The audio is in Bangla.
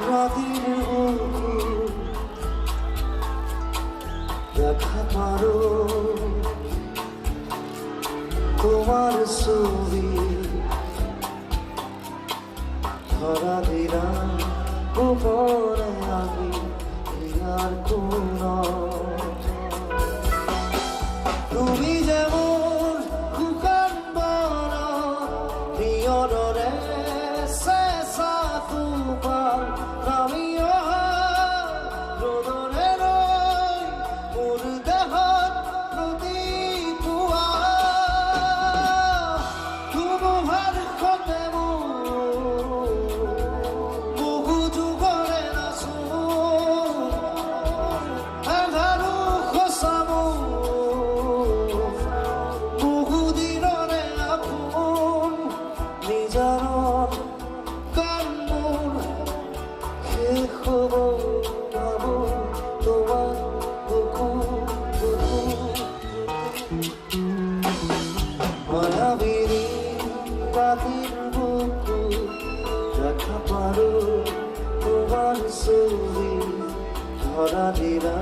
বুকুর দেখা পারো তোমার ছবি ধরা দিলাম গোপনে আমি আর কোন তুমি যেমন কুকান বড় প্রিয়রে পারো তোমার ছবি ধরা দিলা